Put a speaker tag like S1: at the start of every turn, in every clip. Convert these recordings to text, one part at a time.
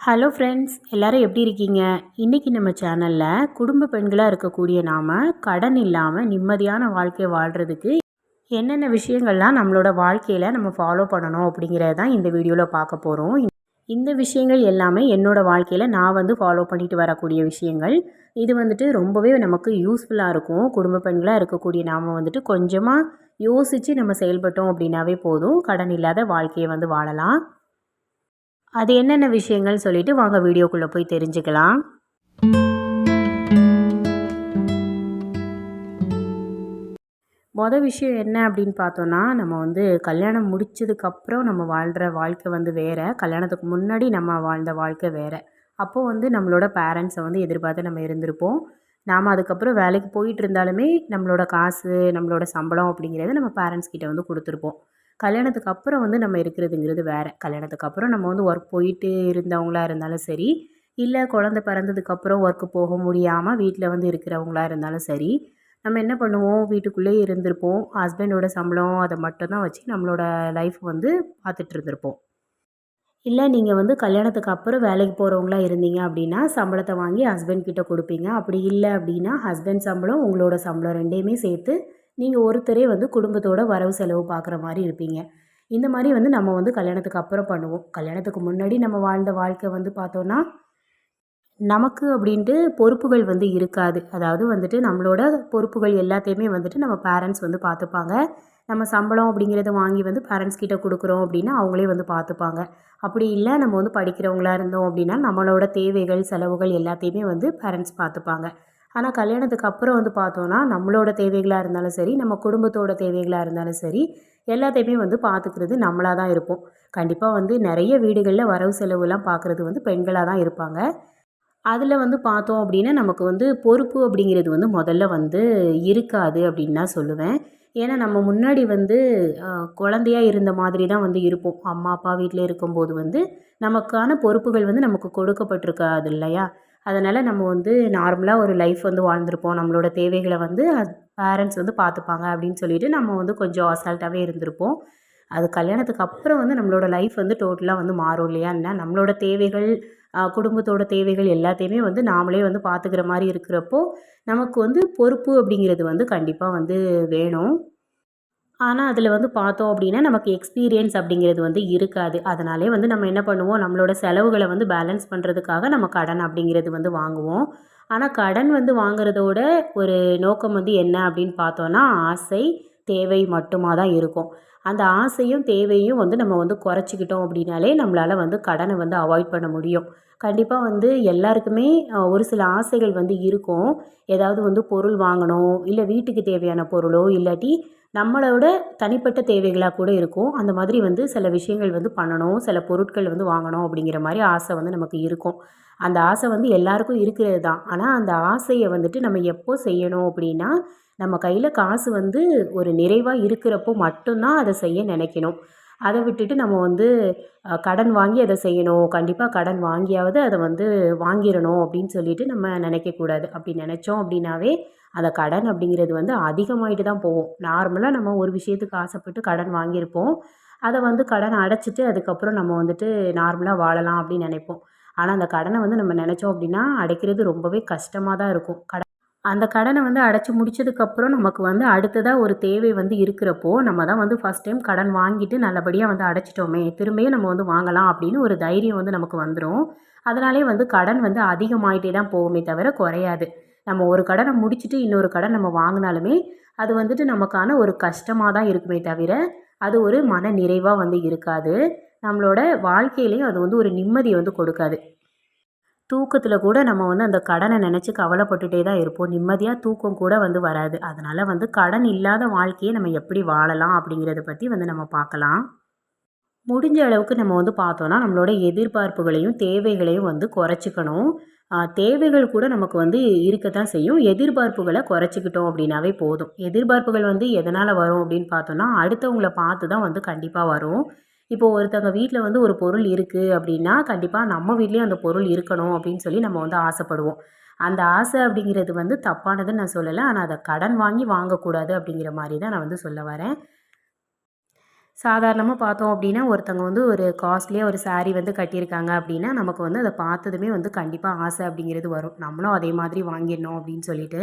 S1: Hello friends எல்லாரும் எப்படி இருக்கீங்க? இன்றைக்கி நம்ம சேனலில் குடும்ப பெண்களாக இருக்கக்கூடிய நாம் கடன் இல்லாமல் நிம்மதியான வாழ்க்கையை வாழ்கிறதுக்கு என்னென்ன விஷயங்கள்லாம் நம்மளோட வாழ்க்கையில் நம்ம ஃபாலோ பண்ணணும் அப்படிங்கிறத தான் இந்த வீடியோவில் பார்க்க போகிறோம் இந்த விஷயங்கள் எல்லாமே என்னோடய வாழ்க்கையில் நான் வந்து ஃபாலோ பண்ணிட்டு வரக்கூடிய விஷயங்கள். இது வந்துட்டு ரொம்பவே நமக்கு யூஸ்ஃபுல்லாக இருக்கும். குடும்ப பெண்களாக இருக்கக்கூடிய நாம் வந்துட்டு கொஞ்சமாக யோசித்து நம்ம செயல்பட்டோம் அப்படின்னாவே போதும். கடன் இல்லாத வாழ்க்கையை வந்து வாழலாம். அது என்னென்ன விஷயங்கள் சொல்லிட்டு வாங்க வீடியோக்குள்ளே போய் தெரிஞ்சுக்கலாம். மொதல் விஷயம் என்ன அப்படின்னு பார்த்தோன்னா நம்ம வந்து கல்யாணம் முடிச்சதுக்கப்புறம் நம்ம வாழ்கிற வாழ்க்கை வந்து வேறு. கல்யாணத்துக்கு முன்னாடி நம்ம வாழ்ந்த வாழ்க்கை வேறு. அப்போது வந்து நம்மளோட பேரண்ட்ஸை வந்து எதிர்பார்த்து நம்ம இருந்திருப்போம். நாம் அதுக்கப்புறம் வேலைக்கு போயிட்டு இருந்தாலுமே நம்மளோட காசு நம்மளோட சம்பளம் அப்படிங்கிறத நம்ம பேரண்ட்ஸ் கிட்ட வந்து கொடுத்துருப்போம். கல்யாணத்துக்கு அப்புறம் வந்து நம்ம இருக்கிறதுங்கிறது வேறு. கல்யாணத்துக்கு அப்புறம் நம்ம வந்து ஒர்க் போயிட்டு இருந்தவங்களா இருந்தாலும் சரி இல்லை குழந்த பிறந்ததுக்கப்புறம் ஒர்க்கு போக முடியாமல் வீட்டில் வந்து இருக்கிறவங்களா இருந்தாலும் சரி நம்ம என்ன பண்ணுவோம்? வீட்டுக்குள்ளேயே இருந்திருப்போம். ஹஸ்பண்டோட சம்பளம் அதை மட்டும்தான் வச்சு நம்மளோட லைஃப் வந்து பார்த்துட்டு இருந்திருப்போம். இல்லை நீங்கள் வந்து கல்யாணத்துக்கு அப்புறம் வேலைக்கு போகிறவங்களா இருந்தீங்க அப்படின்னா சம்பளத்தை வாங்கி ஹஸ்பண்ட் கிட்ட கொடுப்பீங்க. அப்படி இல்லை அப்படின்னா ஹஸ்பண்ட் சம்பளம் உங்களோட சம்பளம் ரெண்டையுமே சேர்த்து நீங்கள் ஒருத்தரே வந்து குடும்பத்தோட வரவு செலவு பார்க்குற மாதிரி இருப்பீங்க. இந்த மாதிரி வந்து நம்ம வந்து கல்யாணத்துக்கு அப்புறம் பண்ணுவோம். கல்யாணத்துக்கு முன்னாடி நம்ம வாழ்ந்த வாழ்க்கை வந்து பார்த்தோன்னா நமக்கு அப்படின்ட்டு பொறுப்புகள் வந்து இருக்காது. அதாவது வந்துட்டு நம்மளோட பொறுப்புகள் எல்லாத்தையுமே வந்துட்டு நம்ம பேரண்ட்ஸ் வந்து பார்த்துப்பாங்க. நம்ம சம்பளம் அப்படிங்கிறத வாங்கி வந்து பேரண்ட்ஸ் கிட்ட கொடுக்குறோம் அப்படின்னா அவங்களே வந்து பார்த்துப்பாங்க. அப்படி இல்லை நம்ம வந்து படிக்கிறவங்களா இருந்தோம் அப்படின்னா நம்மளோட தேவைகள் செலவுகள் எல்லாத்தையுமே வந்து பேரண்ட்ஸ் பார்த்துப்பாங்க. ஆனால் கல்யாணத்துக்கு அப்புறம் வந்து பார்த்தோன்னா நம்மளோட தேவைகளாக இருந்தாலும் சரி நம்ம குடும்பத்தோட தேவைகளாக இருந்தாலும் சரி எல்லாத்தையுமே வந்து பார்த்துக்கிறது நம்மளாக தான் இருப்போம். கண்டிப்பாக வந்து நிறைய வீடுகளில் வரவு செலவுலாம் பார்க்குறது வந்து பெண்களாக தான் இருப்பாங்க. அதில் வந்து பார்த்தோம் அப்படின்னா நமக்கு வந்து பொறுப்பு அப்படிங்கிறது வந்து முதல்ல வந்து இருக்காது அப்படின்னு தான் சொல்லுவேன். ஏன்னா நம்ம முன்னாடி வந்து குழந்தையா இருந்த மாதிரி தான் வந்து இருப்போம். அம்மா அப்பா வீட்டில் இருக்கும்போது வந்து நமக்கான பொறுப்புகள் வந்து நமக்கு கொடுக்கப்பட்டிருக்காது இல்லையா? அதனால் நம்ம வந்து நார்மலாக ஒரு லைஃப் வந்து வாழ்ந்திருப்போம். நம்மளோட தேவைகளை வந்து பேரண்ட்ஸ் வந்து பார்த்துப்பாங்க அப்படின்னு சொல்லிட்டு நம்ம வந்து கொஞ்சம் அசால்ட்டாகவே இருந்திருப்போம். அது கல்யாணத்துக்கு அப்புறம் வந்து நம்மளோட லைஃப் வந்து டோட்டலாக வந்து மாறும் இல்லையா? என்ன நம்மளோட தேவைகள் குடும்பத்தோட தேவைகள் எல்லாத்தையுமே வந்து நாமளே வந்து பார்த்துக்கிற மாதிரி இருக்கிறப்போ நமக்கு வந்து பொறுப்பு அப்படிங்கிறது வந்து கண்டிப்பாக வந்து வேணும். ஆனால் அதில் வந்து பார்த்தோம் அப்படின்னா நமக்கு எக்ஸ்பீரியன்ஸ் அப்படிங்கிறது வந்து இருக்காது. அதனாலே வந்து நம்ம என்ன பண்ணுவோம்? நம்மளோட செலவுகளை வந்து பேலன்ஸ் பண்ணுறதுக்காக நம்ம கடன் அப்படிங்கிறது வந்து வாங்குவோம். ஆனால் கடன் வந்து வாங்குறதோட ஒரு நோக்கம் வந்து என்ன அப்படின்னு பார்த்தோன்னா ஆசை தேவை மட்டுமாக தான் இருக்கும். அந்த ஆசையும் தேவையும் வந்து நம்ம வந்து குறைச்சிக்கிட்டோம் அப்படின்னாலே நம்மளால் வந்து கடனை வந்து அவாய்ட் பண்ண முடியும். கண்டிப்பாக வந்து எல்லாருக்குமே ஒரு சில ஆசைகள் வந்து இருக்கும். ஏதாவது வந்து பொருள் வாங்கணும் இல்லை வீட்டுக்கு தேவையான பொருளோ இல்லாட்டி நம்மளோட தனிப்பட்ட தேவைகளாக கூட இருக்கும். அந்த மாதிரி வந்து சில விஷயங்கள் வந்து பண்ணணும். சில பொருட்கள் வந்து வாங்கணும் அப்படிங்கிற மாதிரி ஆசை வந்து நமக்கு இருக்கும். அந்த ஆசை வந்து எல்லாருக்கும் இருக்கிறது தான். ஆனால் அந்த ஆசையை வந்துட்டு நம்ம எப்போ செய்யணும் அப்படின்னா நம்ம கையில் காசு வந்து ஒரு நிறைவாக இருக்கிறப்போ மட்டும்தான் அதை செய்ய நினைக்கணும். அதை விட்டுட்டு நம்ம வந்து கடன் வாங்கி அதை செய்யணும். கண்டிப்பாக கடன் வாங்கியாவது அதை வந்து வாங்கிடணும் அப்படின்னு சொல்லிட்டு நம்ம நினைக்கக்கூடாது. அப்படி நினச்சோம் அப்படின்னாவே அந்த கடன் அப்படிங்கிறது வந்து அதிகமாகிட்டு தான் போகும். நார்மலாக நம்ம ஒரு விஷயத்துக்கு ஆசைப்பட்டு கடன் வாங்கியிருப்போம். அதை வந்து கடனை அடைச்சிட்டு அதுக்கப்புறம் நம்ம வந்துட்டு நார்மலாக வாழலாம் அப்படின்னு நினைப்போம். ஆனால் அந்த கடனை வந்து நம்ம நினச்சோம் அப்படின்னா அடைக்கிறது ரொம்பவே கஷ்டமாக தான் இருக்கும். கடன் அந்த கடனை வந்து அடைச்சி முடிச்சதுக்கப்புறம் நமக்கு வந்து அடுத்ததாக ஒரு தேவை வந்து இருக்கிறப்போ நம்ம தான் வந்து ஃபஸ்ட் டைம் கடன் வாங்கிட்டு நல்லபடியாக வந்து அடைச்சிட்டோமே திரும்பியும் நம்ம வந்து வாங்கலாம் அப்படின்னு ஒரு தைரியம் வந்து நமக்கு வந்துடும் அதனாலே வந்து கடன் வந்து அதிகமாகிட்டே தான் போகுமே தவிர குறையாது. நம்ம ஒரு கடனை முடிச்சுட்டு இன்னொரு கடன் நம்ம வாங்கினாலுமே அது வந்துட்டு நமக்கான ஒரு கஷ்டமாக தான் இருக்குமே தவிர அது ஒரு மன நிறைவாக வந்து இருக்காது. நம்மளோட வாழ்க்கையிலையும் அது வந்து ஒரு நிம்மதியை வந்து கொடுக்காது. தூக்கத்தில் கூட நம்ம வந்து அந்த கடனை நினச்சி கவலைப்பட்டுட்டே தான் இருப்போம். நிம்மதியாக தூக்கம் கூட வந்து வராது. அதனால் வந்து கடன் இல்லாத வாழ்க்கையை நம்ம எப்படி வாழலாம் அப்படிங்கிறத பற்றி வந்து நம்ம பார்க்கலாம். முடிஞ்ச அளவுக்கு நம்ம வந்து பார்த்தோன்னா நம்மளோட எதிர்பார்ப்புகளையும் தேவைகளையும் வந்து குறைச்சிக்கணும். தேவைகள் கூட நமக்கு வந்து இருக்க தான் செய்யும். எதிர்பார்ப்புகளை குறைச்சிக்கிட்டோம் அப்படின்னாவே போதும். எதிர்பார்ப்புகள் வந்து எதனால் வரும் அப்படின்னு பார்த்தோன்னா அடுத்தவங்களை பார்த்து தான் வந்து கண்டிப்பாக வரும். இப்போது ஒருத்தவங்க வீட்டில் வந்து ஒரு பொருள் இருக்குது அப்படின்னா கண்டிப்பாக நம்ம வீட்லேயும் அந்த பொருள் இருக்கணும் அப்படின்னு சொல்லி நம்ம வந்து ஆசைப்படுவோம். அந்த ஆசை அப்படிங்கிறது வந்து தப்பானதுன்னு நான் சொல்லலை. ஆனால் அதை கடன் வாங்கி வாங்கக்கூடாது அப்படிங்கிற மாதிரி தான் நான் வந்து சொல்ல வரேன். சாதாரணமாக பார்த்தோம் அப்படின்னா ஒருத்தவங்க வந்து ஒரு காஸ்ட்லியாக ஒரு சாரீ வந்து கட்டியிருக்காங்க அப்படின்னா நமக்கு வந்து அதை பார்த்ததுமே வந்து கண்டிப்பாக ஆசை அப்படிங்கிறது வரும். நம்மளும் அதே மாதிரி வாங்கிடணும் அப்படின்னு சொல்லிட்டு.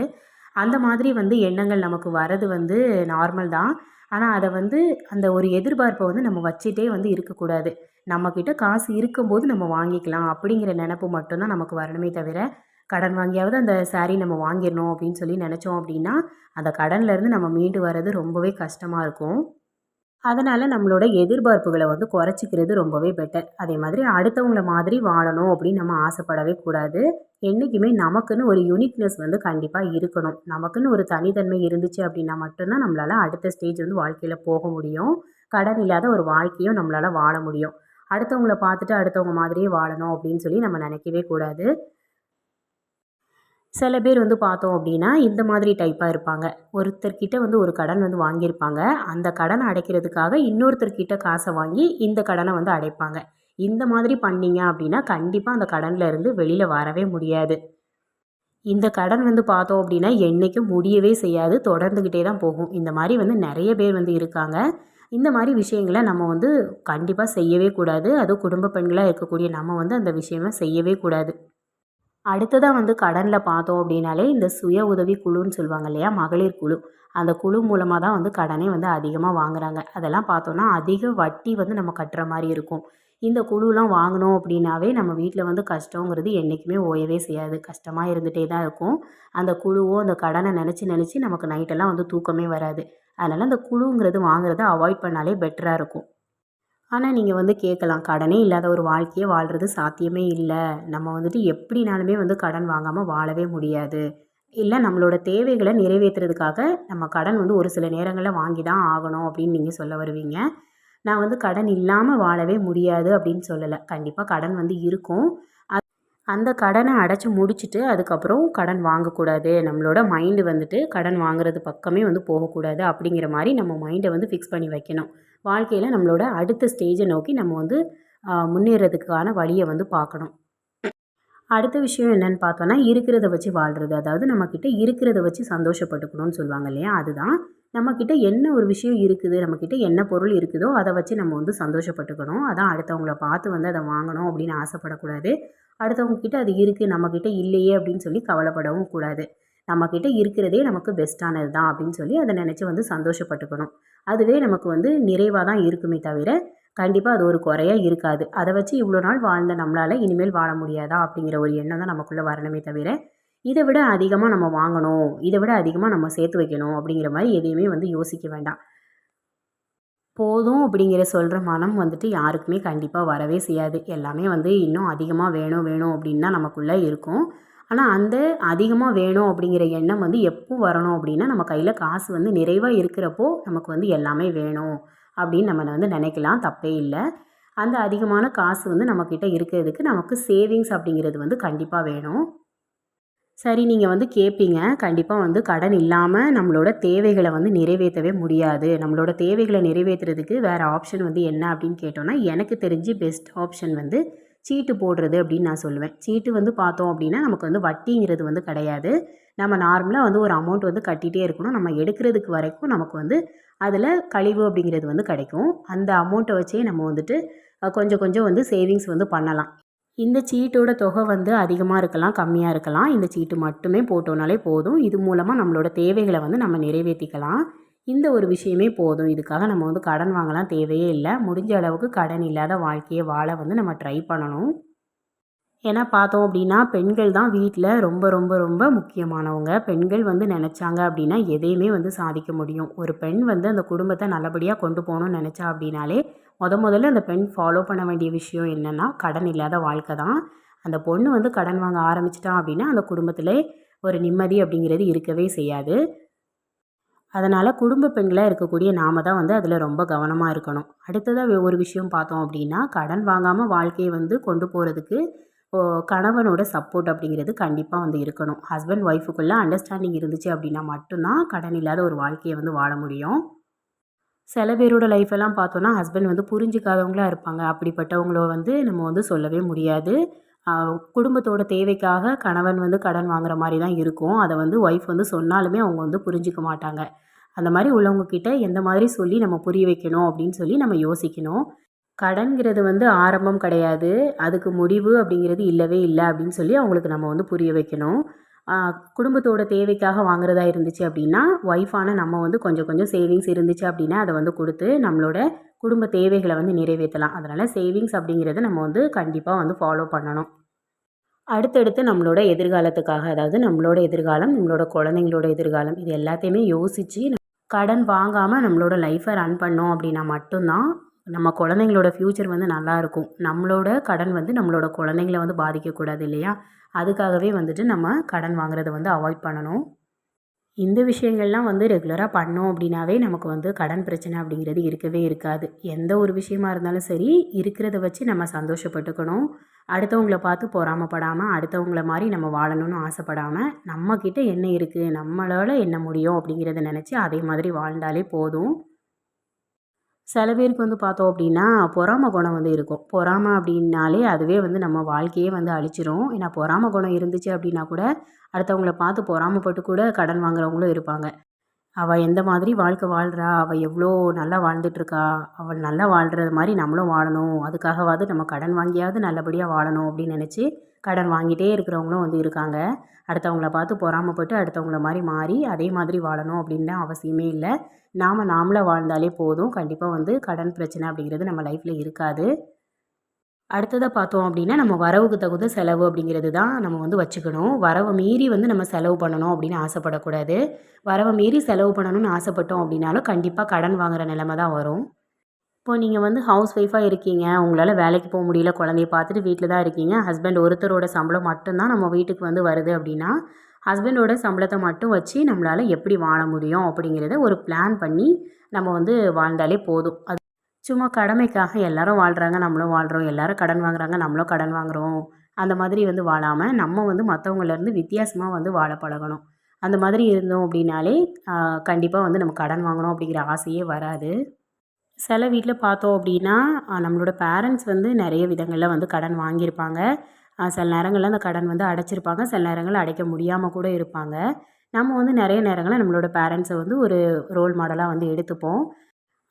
S1: அந்த மாதிரி வந்து எண்ணங்கள் நமக்கு வர்றது வந்து நார்மல் தான். ஆனால் அதை வந்து அந்த ஒரு எதிர்பார்ப்பை வந்து நம்ம வச்சுட்டே வந்து இருக்கக்கூடாது. நம்மக்கிட்ட காசு இருக்கும்போது நம்ம வாங்கிக்கலாம் அப்படிங்கிற நினப்பு மட்டும்தான் நமக்கு வரணுமே தவிர கடன் வாங்கியாவது அந்த சாரீ நம்ம வாங்கிடணும் அப்படின்னு சொல்லி நினச்சோம் அப்படின்னா அந்த கடன்லேருந்து நம்ம மீண்டு வர்றது ரொம்பவே கஷ்டமாக இருக்கும். அதனால் நம்மளோட எதிர்பார்ப்புகளை வந்து குறைச்சிக்கிறது ரொம்பவே பெட்டர் அதே மாதிரி அடுத்தவங்கள மாதிரி வாழணும் அப்படின்னு நம்ம ஆசைப்படவே கூடாது. என்றைக்குமே நமக்குன்னு ஒரு யூனிக்னஸ் வந்து கண்டிப்பாக இருக்கணும். நமக்குன்னு ஒரு தனித்தன்மை இருந்துச்சு அப்படின்னா மட்டும்தான் நம்மளால் அடுத்த ஸ்டேஜ் வந்து வாழ்க்கையில் போக முடியும். கடன் இல்லாத ஒரு வாழ்க்கையும் நம்மளால் வாழ முடியும். அடுத்தவங்கள பார்த்துட்டு அடுத்தவங்க மாதிரியே வாழணும் அப்படின்னு சொல்லி நம்ம நினைக்கவே கூடாது. சில பேர் வந்து பார்த்தோம் அப்படின்னா இந்த மாதிரி டைப்பாக இருப்பாங்க. ஒருத்தர்கிட்ட வந்து ஒரு கடன் வந்து வாங்கியிருப்பாங்க. அந்த கடனை அடைக்கிறதுக்காக இன்னொருத்தர்கிட்ட காசை வாங்கி இந்த கடனை வந்து அடைப்பாங்க. இந்த மாதிரி பண்ணீங்க அப்படின்னா கண்டிப்பாக அந்த கடனில் இருந்து வெளியில் வரவே முடியாது. இந்த கடன் வந்து பார்த்தோம் அப்படின்னா என்றைக்கும் முடியவே செய்யாது. தொடர்ந்துக்கிட்டே தான் போகும். இந்த மாதிரி வந்து நிறைய பேர் வந்து இருக்காங்க. இந்த மாதிரி விஷயங்களை நம்ம வந்து கண்டிப்பாக செய்யவே கூடாது. அதுவும் குடும்ப பெண்களாக இருக்கக்கூடிய நம்ம வந்து அந்த விஷயமா செய்யவே கூடாது. அடுத்ததாக வந்து கடனில் பார்த்தோம் அப்படின்னாலே இந்த சுய உதவி குழுன்னு சொல்லுவாங்க இல்லையா? மகளிர் குழு. அந்த குழு மூலமாக தான் வந்து கடனே வந்து அதிகமாக வாங்குறாங்க. அதெல்லாம் பார்த்தோன்னா அதிக வட்டி வந்து நம்ம கட்டுற மாதிரி இருக்கும். இந்த குழுலாம் வாங்கினோம் அப்படின்னாவே நம்ம வீட்டில் வந்து கஷ்டங்கிறது என்றைக்குமே ஓயவே செய்யாது. கஷ்டமாக இருந்துகிட்டே தான் இருக்கும். அந்த குழுவோ அந்த கடனை நினச்சி நினச்சி நமக்கு நைட்டெல்லாம் வந்து தூக்கமே வராது. அதனால் அந்த குழுங்கிறது வாங்குறத அவாய்ட் பண்ணாலே பெட்டராக இருக்கும். ஆனால் நீங்கள் வந்து கேட்கலாம் கடனே இல்லாத ஒரு வாழ்க்கையை வாழ்கிறது சாத்தியமே இல்லை. நம்ம வந்துட்டு எப்படினாலுமே வந்து கடன் வாங்காமல் வாழவே முடியாது. இல்லை நம்மளோட தேவைகளை நிறைவேற்றுறதுக்காக நம்ம கடன் வந்து ஒரு சில நேரங்களில் வாங்கி தான் ஆகணும் அப்படின்னு நீங்கள் சொல்ல வருவீங்க. நான் வந்து கடன் இல்லாமல் வாழவே முடியாது அப்படின்னு சொல்லலை. கண்டிப்பாக கடன் வந்து இருக்கும். அந்த கடனை அடைச்சி முடிச்சுட்டு அதுக்கப்புறம் கடன் வாங்கக்கூடாது. நம்மளோட மைண்டு வந்துட்டு கடன் வாங்குறது பக்கமே வந்து போகக்கூடாது அப்படிங்கிற மாதிரி நம்ம மைண்டை வந்து ஃபிக்ஸ் பண்ணி வைக்கணும். வாழ்க்கையில் நம்மளோட அடுத்த ஸ்டேஜை நோக்கி நம்ம வந்து முன்னேறதுக்கான வழியை வந்து பார்க்கணும். அடுத்த விஷயம் என்னென்னு பார்த்தோன்னா இருக்கிறத வச்சு வாழ்கிறது அதாவது நம்மக்கிட்ட இருக்கிறத வச்சு சந்தோஷப்பட்டுக்கணும்னு சொல்லுவாங்க இல்லையா? அதுதான். நம்மக்கிட்ட என்ன ஒரு விஷயம் இருக்குது நம்மக்கிட்ட என்ன பொருள் இருக்குதோ அதை வச்சு நம்ம வந்து சந்தோஷப்பட்டுக்கணும். அதான் அடுத்தவங்கள பார்த்து வந்து அதை வாங்கணும் அப்படின்னு ஆசைப்படக்கூடாது. அடுத்தவங்கக்கிட்ட அது இருக்குது நம்மக்கிட்ட இல்லையே அப்படின்னு சொல்லி கவலைப்படவும் கூடாது. நம்மக்கிட்ட இருக்கிறதே நமக்கு பெஸ்ட்டானது தான் அப்படின்னு சொல்லி அதை நினச்சி வந்து சந்தோஷப்பட்டுக்கணும். அதுவே நமக்கு வந்து நிறைவாக தான் இருக்குமே தவிர கண்டிப்பாக அது ஒரு குறையாக இருக்காது. அதை வச்சு இவ்வளோ நாள் வாழ்ந்த நம்மளால் இனிமேல் வாழ முடியாதா அப்படிங்கிற ஒரு எண்ணம் தான் நமக்குள்ளே வரணுமே தவிர இதை விட அதிகமாக நம்ம வாங்கணும் இதை விட அதிகமாக நம்ம சேர்த்து வைக்கணும் அப்படிங்கிற மாதிரி எதையுமே வந்து யோசிக்க வேண்டாம். போதும் அப்படிங்கிற சொல்கிற மனம் வந்துட்டு யாருக்குமே கண்டிப்பாக வரவே செய்யாது. எல்லாமே வந்து இன்னும் அதிகமாக வேணும் வேணும் அப்படின்னு தான் நமக்குள்ளே இருக்கும். ஆனால் அந்த அதிகமாக வேணும் அப்படிங்கிற எண்ணம் வந்து எப்போ வரணும் அப்படின்னா நம்ம கையில் காசு வந்து நிறைவாக இருக்கிறப்போ நமக்கு வந்து எல்லாமே வேணும் அப்படின்னு நம்ம வந்து நினைக்கலாம். தப்பே இல்லை. அந்த அதிகமான காசு வந்து நம்மக்கிட்ட இருக்கிறதுக்கு நமக்கு சேவிங்ஸ் அப்படிங்கிறது வந்து கண்டிப்பாக வேணும். சரி நீங்கள் வந்து கேட்பீங்க கண்டிப்பாக வந்து கடன் இல்லாமல் நம்மளோட தேவைகளை வந்து நிறைவேற்றவே முடியாது. நம்மளோட தேவைகளை நிறைவேற்றுறதுக்கு வேறு ஆப்ஷன் வந்து என்ன அப்படின்னு கேட்டோன்னா எனக்கு தெரிஞ்சு பெஸ்ட் ஆப்ஷன் வந்து சீட்டு போடுறது அப்படின்னு நான் சொல்லுவேன். சீட்டு வந்து பார்த்தோம் அப்படின்னா நமக்கு வந்து வட்டிங்கிறது வந்து கிடையாது. நம்ம நார்மலாக வந்து ஒரு அமௌண்ட் வந்து கட்டிகிட்டே இருக்கணும். நம்ம எடுக்கிறதுக்கு வரைக்கும் நமக்கு வந்து அதில் கழிவு அப்படிங்கிறது வந்து கிடைக்கும். அந்த அமௌண்ட்டை வச்சே நம்ம வந்துட்டு கொஞ்சம் கொஞ்சம் வந்து சேவிங்ஸ் வந்து பண்ணலாம். இந்த சீட்டோட தொகை வந்து அதிகமாக இருக்கலாம் கம்மியாக இருக்கலாம். இந்த சீட்டு மட்டுமே போட்டோனாலே போதும். இது மூலமாக நம்மளோட தேவைகளை வந்து நம்ம நிறைவேற்றிக்கலாம் இந்த ஒரு விஷயமே போதும். இதுக்காக நம்ம வந்து கடன் வாங்கலாம் தேவையே இல்லை. முடிஞ்ச அளவுக்கு கடன் இல்லாத வாழ்க்கையை வாழ வந்து நம்ம ட்ரை பண்ணணும். ஏன்னா பார்த்தோம் அப்படின்னா பெண்கள் தான் வீட்டில் ரொம்ப ரொம்ப ரொம்ப முக்கியமானவங்க. பெண்கள் வந்து நினச்சாங்க அப்படின்னா எதையுமே வந்து சாதிக்க முடியும். ஒரு பெண் வந்து அந்த குடும்பத்தை நல்லபடியாக கொண்டு போகணும்னு நினச்சா அப்படின்னாலே முத முதல்ல அந்த பெண் ஃபாலோ பண்ண வேண்டிய விஷயம் என்னென்னா கடன் இல்லாத வாழ்க்கை தான். அந்த பொண்ணு வந்து கடன் வாங்க ஆரம்பிச்சிட்டான் அப்படின்னா அந்த குடும்பத்தில் ஒரு நிம்மதி அப்படிங்கிறது இருக்கவே செய்யாது. அதனால் குடும்ப பெண்களாக இருக்கக்கூடிய நாம தான் வந்து அதில் ரொம்ப கவனமாக இருக்கணும். அடுத்ததாக ஒரு விஷயம் பார்த்தோம் அப்படின்னா கடன் வாங்காமல் வாழ்க்கையை வந்து கொண்டு போகிறதுக்கு கணவனோட சப்போர்ட் அப்படிங்கிறது கண்டிப்பாக வந்து இருக்கணும். ஹஸ்பண்ட் ஒய்ஃபுக்குள்ளே அண்டர்ஸ்டாண்டிங் இருந்துச்சு அப்படின்னா மட்டும்தான் கடன் இல்லாத ஒரு வாழ்க்கையை வந்து வாழ முடியும். சில பேரோட லைஃப்பெல்லாம் பார்த்தோன்னா ஹஸ்பண்ட் வந்து புரிஞ்சிக்காதவங்களாக இருப்பாங்க. அப்படிப்பட்டவங்கள வந்து நம்ம வந்து சொல்லவே முடியாது. குடும்பத்தோட தேவைக்காக கணவன் வந்து கடன் வாங்குற மாதிரி தான் இருக்கும். அதை வந்து ஒய்ஃப் வந்து சொன்னாலுமே அவங்க வந்து புரிஞ்சிக்க மாட்டாங்க. அந்த மாதிரி உள்ளவங்கக்கிட்ட எந்த மாதிரி சொல்லி நம்ம புரிய வைக்கணும் அப்படின்னு சொல்லி நம்ம யோசிக்கணும். கடன்கிறது வந்து ஆரம்பம் கிடையாது. அதுக்கு முடிவு அப்படிங்கிறது இல்லவே இல்லை அப்படின்னு சொல்லி அவங்களுக்கு நம்ம வந்து புரிய வைக்கணும். குடும்பத்தோட தேவைக்காக வாங்குறதா இருந்துச்சு அப்படின்னா ஒய்ஃபான நம்ம வந்து கொஞ்சம் கொஞ்சம் சேவிங்ஸ் இருந்துச்சு அப்படின்னா அதை வந்து கொடுத்து நம்மளோட குடும்ப தேவைகளை வந்து நிறைவேற்றலாம். அதனால் சேவிங்ஸ் அப்படிங்கிறத நம்ம வந்து கண்டிப்பாக வந்து ஃபாலோ பண்ணணும். அடுத்தடுத்து நம்மளோட எதிர்காலத்துக்காக அதாவது நம்மளோட எதிர்காலம் நம்மளோட குழந்தைங்களோட எதிர்காலம் இது எல்லாத்தையுமே யோசித்து கடன் வாங்காமல் நம்மளோட லைஃப்பை ரன் பண்ணோம் அப்படின்னா மட்டும்தான் நம்ம குழந்தைங்களோட ஃப்யூச்சர் வந்து நல்லாயிருக்கும் நம்மளோட கடன் வந்து நம்மளோட குழந்தைங்கள வந்து பாதிக்கக்கூடாது இல்லையா? அதுக்காகவே வந்துட்டு நம்ம கடன் வாங்குறத வந்து அவாய்ட் பண்ணணும். இந்த விஷயங்கள்லாம் வந்து ரெகுலராக பண்ணோம் அப்படின்னாவே நமக்கு வந்து கடன் பிரச்சனை அப்படிங்கிறது இருக்கவே இருக்காது. எந்த ஒரு விஷயமா இருந்தாலும் சரி இருக்கிறத வச்சு நம்ம சந்தோஷப்பட்டுக்கணும். அடுத்தவங்கள பார்த்து பொறாமப்படாமல் அடுத்தவங்கள மாதிரி நம்ம வாழணும்னு ஆசைப்படாமல் நம்மக்கிட்ட என்ன இருக்குது நம்மளால் என்ன முடியும் அப்படிங்கிறத நினச்சி அதே மாதிரி வாழ்ந்தாலே போதும். சில பேருக்கு வந்து பார்த்தோம் அப்படின்னா பொறாமை குணம் வந்து இருக்கும். பொறாமை அப்படின்னாலே அதுவே வந்து நம்ம வாழ்க்கையே வந்து அழிச்சிரும். ஏன்னா பொறாமை குணம் இருந்துச்சு அப்படின்னா கூட அடுத்தவங்கள பார்த்து பொறாமப்பட்டு கூட கடன் வாங்குறவங்களும் இருப்பாங்க. அவள் எந்த மாதிரி வாழ்க்கை வாழ்கிறா அவள் எவ்வளோ நல்லா வாழ்ந்துட்டுருக்கா? அவள் நல்லா வாழ்கிறது மாதிரி நம்மளும் வாழணும். அதுக்காகவாவது நம்ம கடன் வாங்கியாவது நல்லபடியாக வாழணும் அப்படின்னு நினச்சி கடன் வாங்கிட்டே இருக்கிறவங்களும் வந்து இருக்காங்க. அடுத்தவங்கள பார்த்து பொறாமப்பட்டு அடுத்தவங்கள மாதிரி மாறி அதே மாதிரி வாழணும் அப்படின்னு அவசியமே இல்லை. நாம் நாமளாக வாழ்ந்தாலே போதும். கண்டிப்பாக வந்து கடன் பிரச்சனை அப்படிங்கிறது நம்ம லைஃப்பில் இருக்காது. அடுத்ததாக பார்த்தோம் அப்படின்னா நம்ம வரவுக்கு தகுந்த செலவு அப்படிங்கிறது தான் நம்ம வந்து வச்சுக்கணும். வரவை மீறி வந்து நம்ம செலவு பண்ணணும் அப்படின்னு ஆசைப்படக்கூடாது. வரவை மீறி செலவு பண்ணணும்னு ஆசைப்பட்டோம் அப்படின்னாலும் கண்டிப்பாக கடன் வாங்குகிற நிலமை தான் வரும். இப்போ நீங்கள் வந்து ஹவுஸ் ஒய்ஃபாக இருக்கீங்க. உங்களால் வேலைக்கு போக முடியல குழந்தைய பார்த்துட்டு வீட்டில் தான் இருக்கீங்க. ஹஸ்பண்ட் ஒருத்தரோட சம்பளம் மட்டும்தான் நம்ம வீட்டுக்கு வந்து வருது அப்படின்னா ஹஸ்பண்டோட சம்பளத்தை மட்டும் வச்சு நம்மளால் எப்படி வாழ முடியும் அப்படிங்கிறத ஒரு பிளான் பண்ணி நம்ம வந்து வாழ்ந்தாலே போதும். அது சும்மா கடமைக்காக எல்லாரும் வாழ்கிறாங்க நம்மளும் வாழ்கிறோம் எல்லாரும் கடன் வாங்குறாங்க நம்மளும் கடன் வாங்குகிறோம் அந்த மாதிரி வந்து வாழாமல் நம்ம வந்து மற்றவங்கலேருந்து வித்தியாசமாக வந்து வாழ பழகணும். அந்த மாதிரி இருந்தோம் அப்படின்னாலே கண்டிப்பாக வந்து நம்ம கடன் வாங்கணும் அப்படிங்கிற ஆசையே வராது. சில வீட்டில் பார்த்தோம் அப்படின்னா நம்மளோட பேரண்ட்ஸ் வந்து நிறைய விதங்களில் வந்து கடன் வாங்கியிருப்பாங்க. சில நேரங்களில் அந்த கடன் வந்து அடைச்சிருப்பாங்க. சில நேரங்களில் அடைக்க முடியாமல் கூட இருப்பாங்க. நம்ம வந்து நிறைய நேரங்களில் நம்மளோட பேரண்ட்ஸை வந்து ஒரு ரோல் மாடலாக வந்து எடுத்துப்போம்.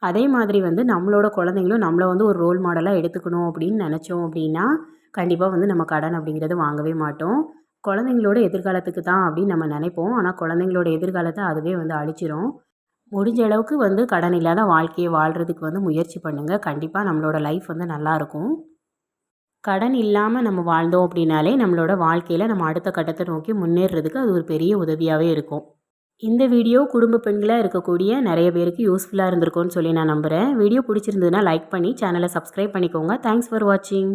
S1: அதே மாதிரி வந்து நம்மளோட குழந்தைங்களும் நம்மளை வந்து ஒரு ரோல் மாடலாக எடுத்துக்கணும் அப்படின்னு நினச்சோம் அப்படின்னா கண்டிப்பாக வந்து நம்ம கடன் அப்படிங்கிறது வாங்கவே மாட்டோம். குழந்தைங்களோட எதிர்காலத்துக்கு தான் அப்படின்னு நம்ம நினைப்போம். ஆனால் குழந்தைங்களோட எதிர்காலத்தை அதுவே வந்து அழிச்சிரும். முடிஞ்ச அளவுக்கு வந்து கடன் இல்லாத வாழ்க்கையை வாழ்கிறதுக்கு வந்து முயற்சி பண்ணுங்கள் கண்டிப்பாக நம்மளோட லைஃப் வந்து நல்லாயிருக்கும் கடன் இல்லாமல் நம்ம வாழ்ந்தோம் அப்படின்னாலே நம்மளோட வாழ்க்கையில் நம்ம அடுத்த கட்டத்தை நோக்கி முன்னேறதுக்கு அது ஒரு பெரிய உதவியாகவே இருக்கும். இந்த வீடியோ குடும்ப பெண்களாக இருக்கக்கூடிய நிறைய பேருக்கு யூஸ்ஃபுல்லாக இருந்திருக்கும்னு சொல்லி நான் நம்புகிறேன் வீடியோ பிடிச்சிருந்ததுன்னா லைக் பண்ணி சேனலை சப்ஸ்கிரைப் பண்ணிக்கோங்க. தேங்க்ஸ் ஃபார் வாட்சிங்